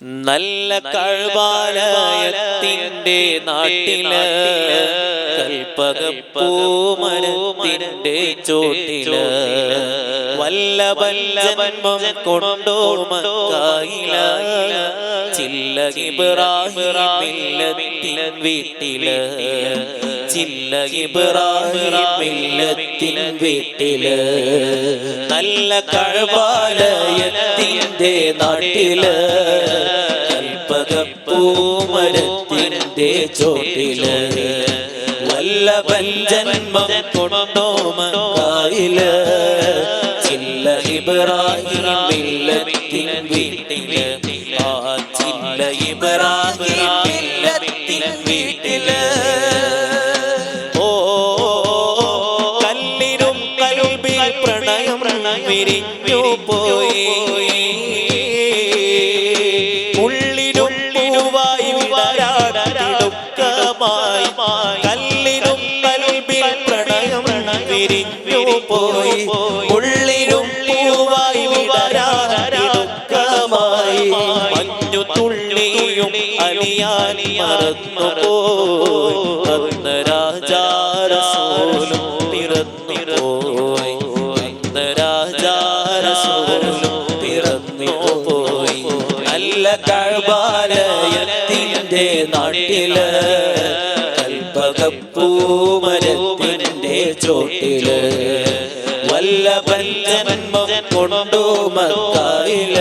നല്ല കഴിവാലത്തിന്റെ നാട്ടിൽ കൽപ്പകപ്പൂമരത്തിന്റെ ചോട്ടിൽ വല്ല ജന്മം കൊണ്ടോ മക്കായില ചില്ലകിബ്രാഹിമില്ലത്തിൻ വീട്ടിൽ. ചില്ലകിബ്രാഹിമില്ലത്തിൻ വീട്ടിൽ. നല്ല കഴവാലയത്തിന്റെ നാട്ടിൽ. കൽപ്പകപ്പൂമരത്തിന്റെ ചോട്ടിൽ. വല്ലഭൻ പഞ്ചന്മം കൊണ്ടോമായിൽ ചില്ല ഇബ്രാഹിമില്ലത്തിൻ വീട്ടിൽ. പ്രണയം വിരിഞ്ഞു പോയി. ഉള്ളിനും പൂവായി വിടരാടുക്കമായി കല്ലിനും കൽബിൽ പ്രണയം വിരിഞ്ഞു പോയി. ഉള്ളിനും പൂവായി വിടരാടുക്കമായി മഞ്ഞു തുള്ളിയും അലിയാനി മറന്നു പോയി നല്ല കഴബാലയത്തിന്റെ നാട്ടിൽ കൽപ്പകപ്പൂമരത്തിന്റെ ചോട്ടിൽ വല്ല ജന്മം കൊണ്ടു മക്കായിൽ.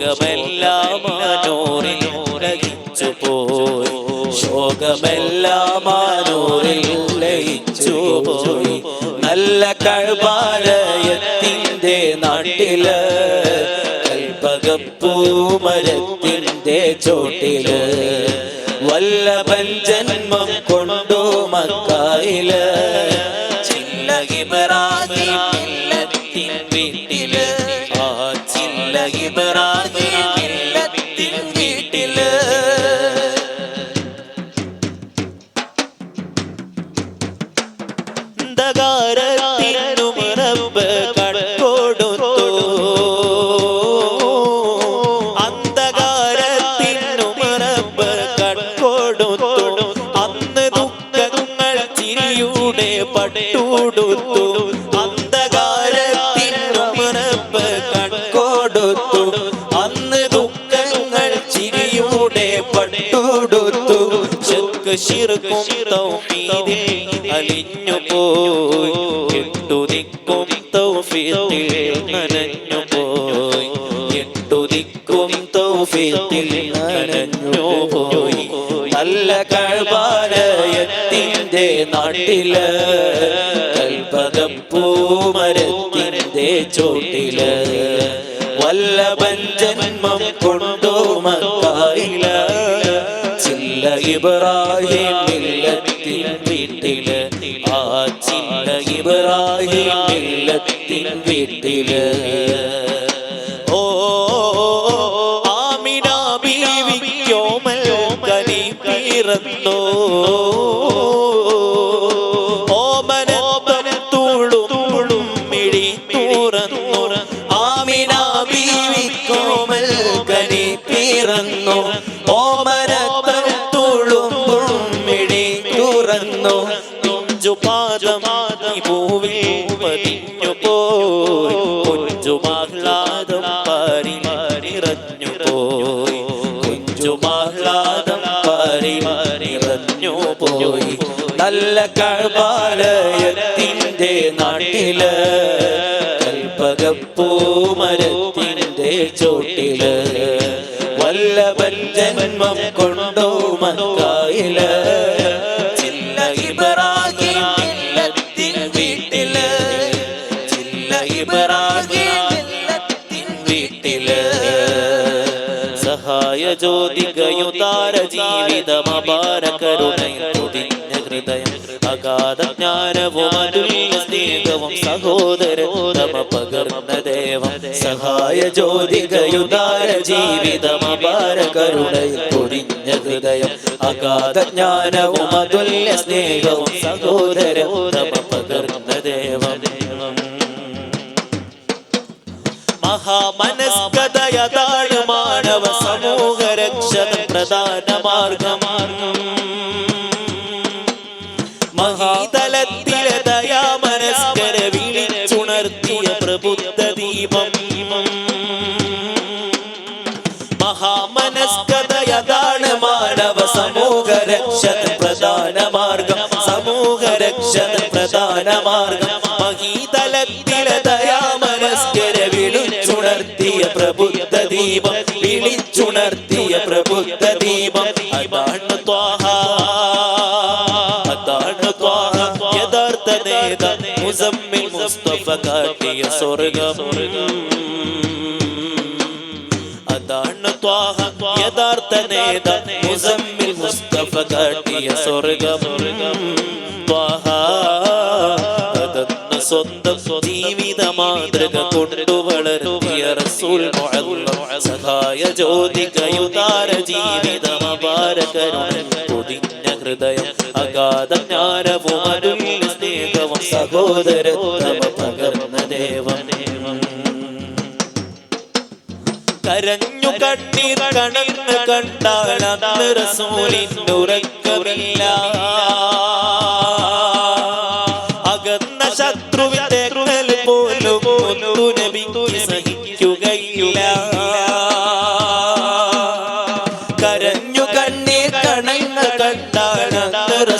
ശോകമെല്ലാം പോയി. ശോകമെല്ലാം പോയി. നല്ല കഴുപാലയത്തിന്റെ നാട്ടിൽ കൽപ്പകപ്പൂമരത്തിന്റെ ചോട്ടിൽ. വല്ല പഞ്ചന്മം കൊണ്ടു അന്ധകാരത്തിനും റബ്ബ് കൺകൊടുത്തു. അന്ധകാരത്തിനും റബ്ബ് കൺകൊടുത്തു. അന്ന് ദുഃഖങ്ങൾ ചിരിയുടെ പട്ടുടുത്തു. അന്ധകാരത്തിനും റബ്ബ് കൺകൊടുത്തു. അന്ന് ദുഃഖങ്ങൾ ചിരിയുടെ അലിഞ്ഞു പോയി. എട്ടു ദിക്കും തൗഫീദിൽ നനഞ്ഞു പോയി. എട്ടു ദിക്കും തൗഫീദിൽ നനഞ്ഞു പോയി. നല്ല കഴബാലയത്തിന്റെ നാട്ടിൽ കൽപ്പകപ്പൂമരത്തിന്റെ ചോട്ടിൽ വല്ല ജന്മം കൊണ്ടോ മക്കായില ചില്ല ഇബ്രാഹിം മില്ലത്തിൻ വീട്ടിൽ. ഓ ആമിന ബീവിക്കോമൽ കനി പിറന്നോ. പിറന്നു. ഓമനത്തം തുളുമ്പും മിഴി തുറന്നു. നല്ല കഴബാലയത്തിന്റെ നാട്ടിൽ കൽപ്പകപ്പൂമരത്തിന്റെ വല്ലഭൻ സഹായ ജ്യോതികയുതാര ജീവിതം അപാര കരുണയിൽ പൊതിഞ്ഞ ഹൃദയം അഗാധ ജ്ഞാനവും അതുല്യ സ്നേഹവും സഹോദരോധമ പകർന്ന ദേവം സഹായ ജ്യോതികയുതാര ജീവിതം അപാര കരുണയിൽ പൊതിഞ്ഞ ഹൃദയം അഗാധ ജ്ഞാനവും അതുല്യ സ്നേഹവും സഹോദരോതമ പകർന്ന ദേവം മഹാമനസ്കതയതാണ് മാണവ പ്രധാന മാർഗമാർഗം മഹാതലത്തിലെ ദയാമനസ്കര വിളിച്ചുണർത്തിയ പ്രബുദ്ധ ദീപം. മഹാമനസ്കതയതാണ് മാനവ സമൂഹ രക്ഷത പ്രധാന മാർഗം സമൂഹ രക്ഷത പ്രധാന മാർഗം നേത മുസമ്മിൽ മുസ്തഫ കാട്ടിയ സ്വർഗം. അതാണ് ത്വാഹ യഥാർത്ഥ നേത മുസമ്മിൽ മുസ്തഫ കാട്ടിയ സ്വർഗം. ത്വാഹ അതെന്ന സ്വന്തം ജീവിത മാതൃക കൊണ്ടു വളർത്തിയ റസൂൽ സഹായ ജ്യോതികയുതാര ജീവിതം അപാര കരുണ പൊതിഞ്ഞ ഹൃദയം അഗാധ ജ്ഞാനവും അതുല്യ സ്നേഹവും സഹോദരത്തമ പകർന്ന ദേവം. കരഞ്ഞു കണ്ണീർ കണന്ന് കണ്ടാൽ അന്ന് റസൂലിന്റെ ഉറക്കമില്ല.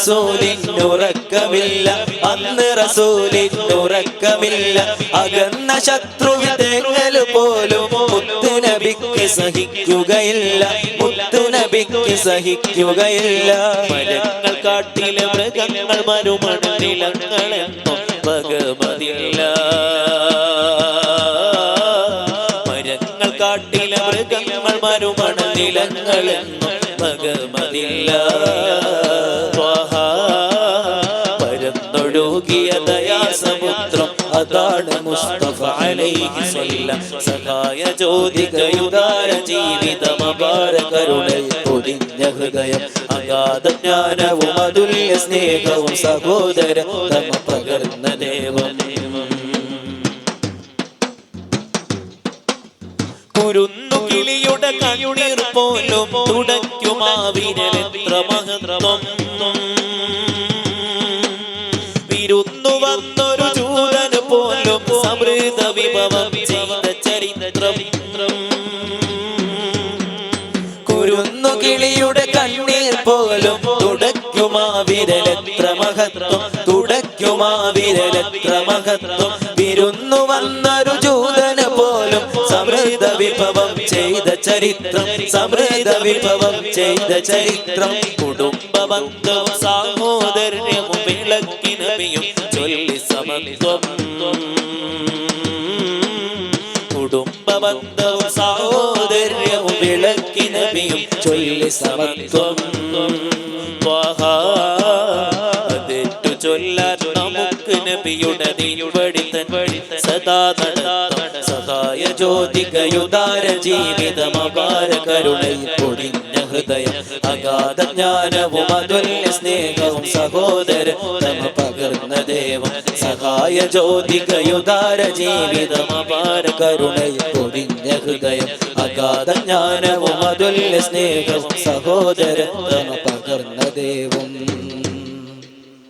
അന്ന് റസൂലിന്റെ ഉറക്കമില്ല അന്ന് റസൂലിന്റെ ഉറക്കമില്ല അകന്ന ശത്രുവിന്റെ കൽ പോലും മുത്തു നബിക്ക് സഹിക്കുകയില്ല. മുത്തു നബിക്ക് സഹിക്കുകയില്ല. മരങ്ങൾ കാട്ടിലെ മൃഗങ്ങൾ മരുമണനിലങ്ങളെന്നും ഭഗവതില്ല മരങ്ങൾ കാട്ടിലെ മൃഗങ്ങൾ മരുമണനിലങ്ങളെന്നും ഭഗവതില്ല പരന്നൊഴുകിയ ദയാസമുദ്രം അതാണ് മുസ്തഫ അലൈഹി സ്വല്ലം. സഹായ ജ്യോതികയുദാര ജീവിതം അപാര കരുണയിൽ പൊതിഞ്ഞ ഹൃദയം. അഗാധ ജ്ഞാനവും അതുല്യ സ്നേഹവും സഹോദര തമ പകർന്ന ദേവം. കുരുന്നു കിളിയുടെ കണ്ണീർ പോലും തുടയ്ക്കുമാവിനെത്ര മഹത്വം. സമൃദ്ധ വിഭവം ചെയ്ത ചരിത്രം. കുരുന്നു കിളിയുടെ കണ്ണീർ പോലും തുടയ്ക്കുമാ വിരലെത്ര മഹത്വം തുടയ്ക്കുമാ വിരലെത്ര മഹത്വം. വിരുന്നു വന്നൊരു ജൂതന് പോലും സമൃദ്ധ വിഭവം ചെയ്ത ചരിത്രം സമൃദ്ധ വിഭവം ചെയ്ത ചരിത്രം. കുടുംബ ബന്ധവും സാഹോദര്യവും വിളക്കിനവിയും ചൊല്ലി സമത്വം. ബന്ധവും വിളക്കി വിളക്കിനവിയും ചൊല്ലി സമത്വം. തെറ്റു ചൊല്ലാൻ നമുക്ക് നബിയുടെ നീവടി തൻ വഴി സദാ നടത്താം. സഹായ ജ്യോതികയുദാര ജീവിതം അപാര കരുണയിൽ പൊടിഞ്ഞ ഹൃദയം അഗാധ ജ്ഞാനവും അതുല്യ സ്നേഹവും സഹോദര തമ പകർന്ന ദേവം. സഹായ ജ്യോതികയുദാര ജീവിതം അപാര കരുണയിൽ പൊടിഞ്ഞ ഹൃദയം അഗാധ ജ്ഞാനവും അതുല്യ സ്നേഹവും സഹോദര തമ പകർന്ന ദേവം.